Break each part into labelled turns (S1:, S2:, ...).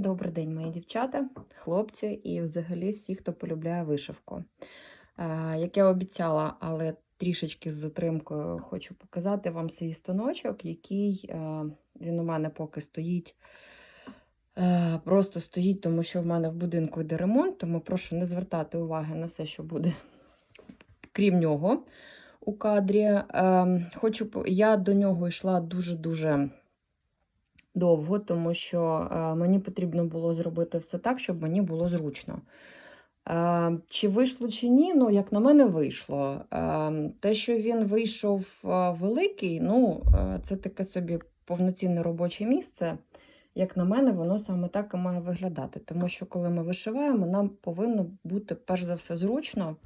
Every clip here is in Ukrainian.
S1: Добрий день, мої дівчата, хлопці і взагалі всі, хто полюбляє вишивку. Е, Як я обіцяла, але трішечки з затримкою хочу показати вам свій станочок, який е, він у мене поки стоїть. е, Просто стоїть, тому що в мене в будинку йде ремонт, тому прошу не звертати уваги на все, що буде крім нього у кадрі. Е, Хочу, я до нього йшла дуже-дуже довго, тому що е, мені потрібно було зробити все так, щоб мені було зручно. Е, Чи вийшло, чи ні, ну, як на мене, вийшло. Е, Те, що він вийшов великий, ну, це таке собі повноцінне робоче місце. Як на мене, воно саме так і має виглядати. Тому що, коли ми вишиваємо, нам повинно бути перш за все зручно.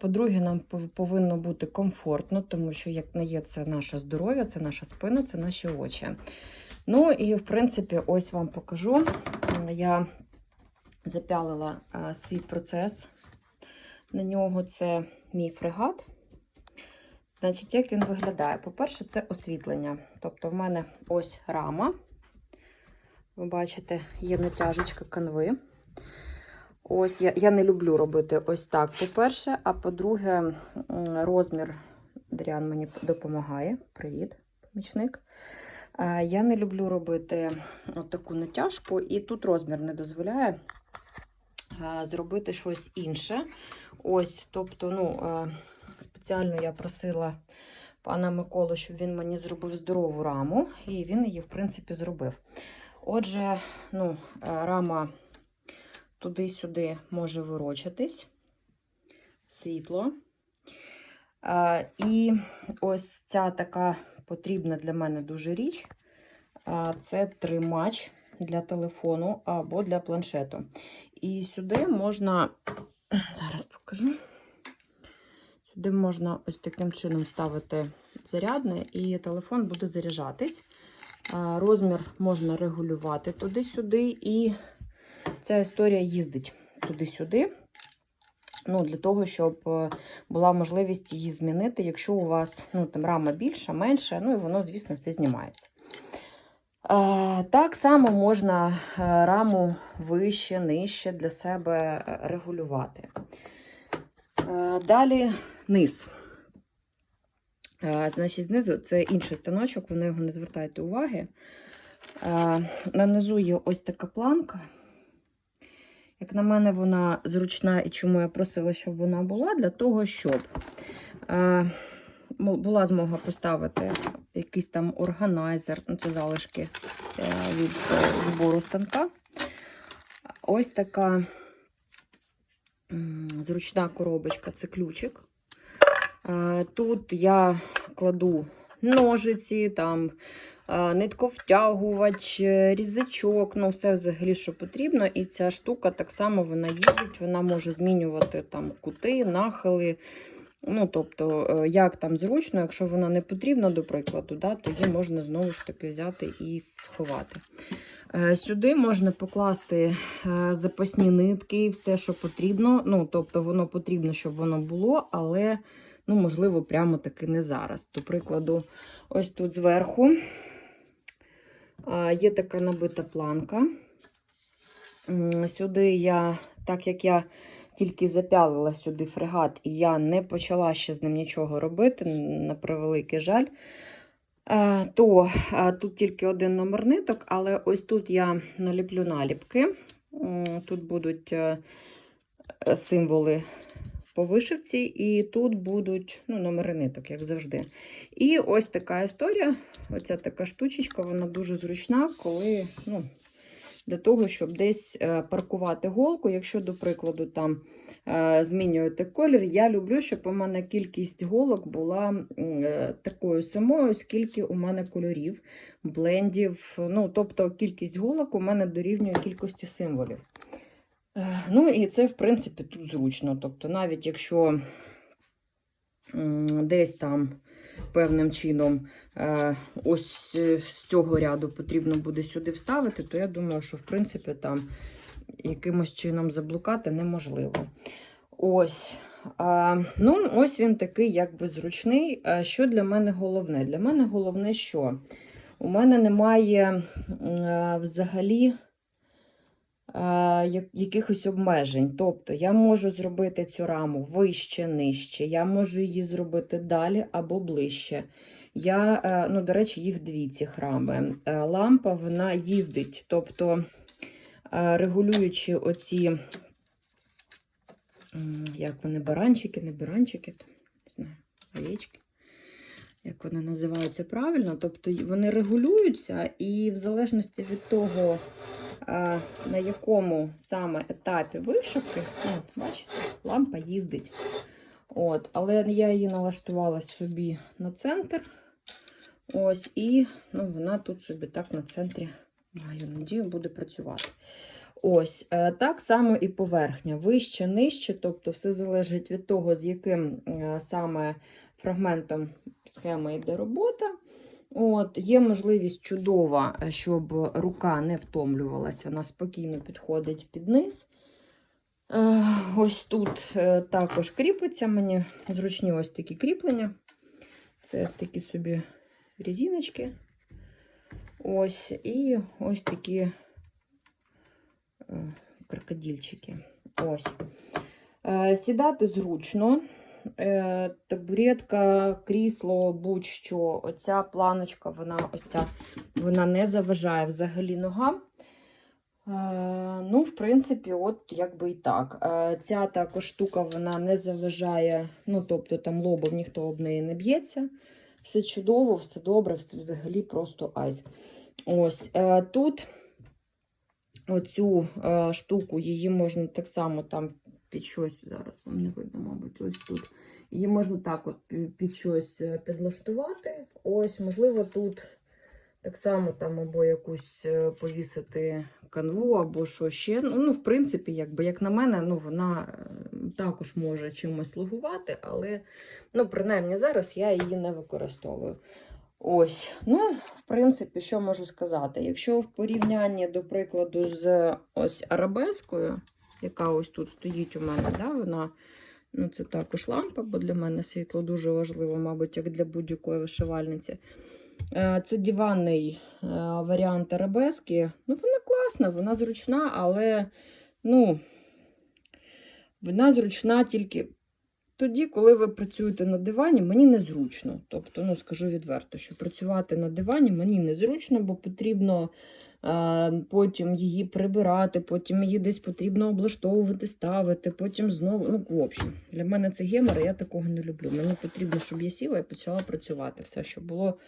S1: По-друге, нам повинно бути комфортно, тому що як не є це наше здоров'я, це наша спина, це наші очі. Ну і в принципі, ось вам покажу. Я запялила свій процес. На нього це мій фрегат. Значить, як він виглядає? По-перше, це освітлення. Тобто, в мене ось рама. Ви бачите, є натяжечка канви. Ось я, я не люблю робити ось так, по-перше, а по-друге, розмір Дріан мені допомагає. Привіт, помічник. Е, Я не люблю робити таку натяжку, і тут розмір не дозволяє е, зробити щось інше. Ось, тобто, ну, е, спеціально я просила пана Миколу, щоб він мені зробив здорову раму, і він її, в принципі, зробив. Отже, ну, рама туди-сюди може ворочатись, світло. І ось ця така потрібна для мене дуже річ. Це тримач для телефону або для планшету. І сюди можна, зараз покажу. Сюди можна ось таким чином ставити зарядне, і телефон буде заряджатись. Розмір можна регулювати туди-сюди, і ця історія їздить туди-сюди. Ну, Для того, щоб е, була можливість її змінити, якщо у вас ну, там, рама більша, менша, ну і воно, звісно, все знімається. Так само можна е, раму вище, нижче для себе е, регулювати. Далі низ. Значить, знизу це інший станочок, ви на його не звертайте уваги. На низу є ось така планка. Як на мене, вона зручна і чому я просила, щоб вона була, для того, щоб е, була змога поставити якийсь там органайзер, ну це залишки е, від е, збору станка. Ось така зручна коробочка це ключик. Е, Тут я кладу ножиці, там е, нитковтягувач, е, різачок, ну все взагалі, що потрібно. І ця штука так само вона їздить, вона може змінювати там кути, нахили. Ну, тобто, е, як там зручно, якщо вона не потрібна, до прикладу, да, то її можна знову ж таки взяти і сховати. Е, Сюди можна покласти е, запасні нитки, все, що потрібно. Ну, тобто, воно потрібно, щоб воно було, але, ну, можливо, прямо таки не зараз. До прикладу, ось тут зверху е, є така набита планка. Сюди я, так як я тільки запялила сюди фрегат, і я не почала ще з ним нічого робити, на превеликий жаль. Е, То е, тут тільки один номер ниток, але ось тут я наліплю наліпки. Тут будуть е, символи по вишивці, і тут будуть ну, номери ниток, як завжди. І ось така історія. Оця така штучечка, вона дуже зручна, коли ну, для того, щоб десь е, паркувати голку. Якщо, до прикладу, там е, змінюєте колір, я люблю, щоб у мене кількість голок була е, такою самою, скільки у мене кольорів, блендів. Ну, тобто кількість голок у мене дорівнює кількості символів. Е, Ну і це, в принципі, тут зручно. Тобто, навіть якщо десь там певним чином е, ось е, з цього ряду потрібно буде сюди вставити, то я думаю, що в принципі там якимось чином заблукати неможливо. Ось. Ну, ось він такий, якби зручний. Що для мене головне? Для мене головне, що у мене немає взагалі якихось обмежень. Тобто я можу зробити цю раму вище, нижче, я можу її зробити далі або ближче. Я, е, ну, до речі, їх дві ці рами. Е, Лампа вона їздить, тобто е, регулюючи оці, як вони, баранчики, не баранчики, не знаю, овечки, як вони називаються правильно. Тобто вони регулюються, і в залежності від того, е, на якому саме етапі вишивки, ну, бачите, лампа їздить. От, але я її налаштувала собі на центр. Ось, і ну, вона тут собі так на центрі, маю надію, буде працювати. Ось, е, так само і поверхня. Вище, нижче, тобто все залежить від того, з яким е, саме фрагментом схеми йде робота. От, Є можливість чудова, е, щоб рука не втомлювалася, вона спокійно підходить під низ. Е, Ось тут е, також кріпиться мені зручні ось такі кріплення. Це такі собі резиночки. Ось, і ось такі крокодильчики. Ось. Сідати зручно. Е, Табуретка, крісло, будь-що. Оця планочка, вона ось ця, вона не заважає взагалі ногам. Е, Ну, в принципі, от якби і так. Е, Ця також штука вона не заважає, ну, тобто там лобом ніхто об неї не б'ється. Все чудово, все добре, все взагалі просто айс. Ось тут оцю штуку, її можна так само там під щось, зараз вам не видно, мабуть, ось тут. Її можна так от під щось е, підлаштувати. Ось, можливо, тут так само там або якусь е, повісити канву, або що ще. Ну, ну, в принципі, якби, як на мене, ну, вона е, також може чимось слугувати, але ну, принаймні зараз я її не використовую. Ось, ну, в принципі, що можу сказати? Якщо в порівнянні, до прикладу, з ось арабескою, яка ось тут стоїть у мене, да, вона, ну, це також лампа, бо для мене світло дуже важливо, мабуть, як для будь-якої вишивальниці. Е, Це диванний е, варіант арабески. Ну, вона класна, вона зручна, але ну, вона зручна тільки тоді, коли ви працюєте на дивані, мені незручно. Тобто, ну, скажу відверто, що працювати на дивані мені незручно, бо потрібно потім її прибирати, потім її десь потрібно облаштовувати, ставити, потім знову. Ну, в общем, для мене це гемор, я такого не люблю. Мені потрібно, щоб я сіла і почала працювати. Все, щоб було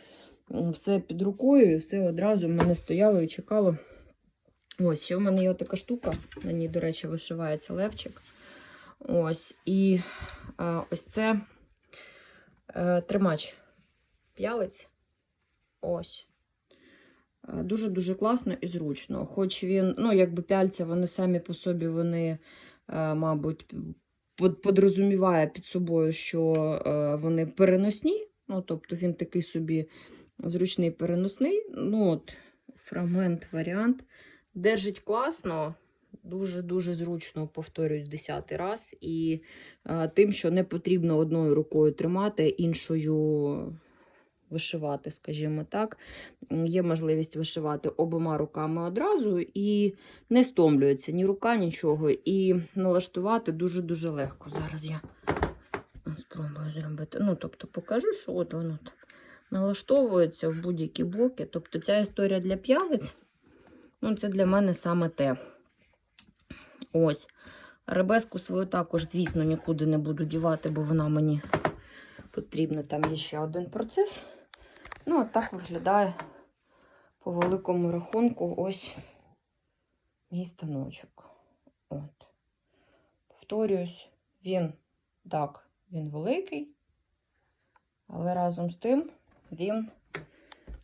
S1: все під рукою, і все одразу в мене стояло і чекало. Ось, ще в мене є така штука, на ній, до речі, вишивається левчик. Ось, і а, ось це е, тримач п'ялиць. Ось. Е, Дуже-дуже класно і зручно. Хоч він, ну, якби пяльця, вони самі по собі, вони, е, мабуть, под- подрозуміває під собою, що е, вони переносні. Ну, тобто він такий собі зручний переносний. Ну, от, фрагмент, варіант. Держить класно, дуже-дуже зручно, повторюсь, десятий раз. І тим, що не потрібно одною рукою тримати, іншою вишивати, скажімо так. Є можливість вишивати обома руками одразу і не стомлюється ні рука, нічого. І налаштувати дуже-дуже легко. Зараз я спробую зробити. Ну, тобто, покажу, що от воно так налаштовується в будь-які боки. Тобто, ця історія для п'явиць, ну, це для мене саме те. Ось. Ребеску свою також, звісно, нікуди не буду дівати, бо вона мені потрібна. Там є ще один процес. Ну, а так виглядає по великому рахунку ось мій станочок. От. Повторююсь, він так, він великий, але разом з тим він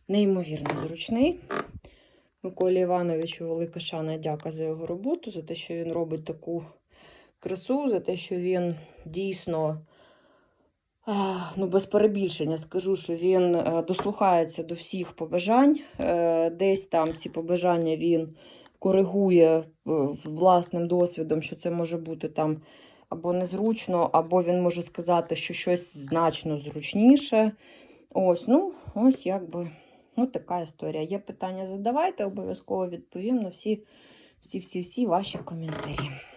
S1: неймовірно зручний. Миколі Івановичу велика шана дяка за його роботу, за те, що він робить таку красу, за те, що він дійсно, ну, без перебільшення скажу, що він е, дослухається до всіх побажань. Е, Десь там ці побажання він коригує е, власним досвідом, що це може бути там або незручно, або він може сказати, що щось значно зручніше. Ось, ну, ось якби. Ось така історія. Є питання, задавайте, обов'язково відповім на всі всі-всі-всі ваші коментарі.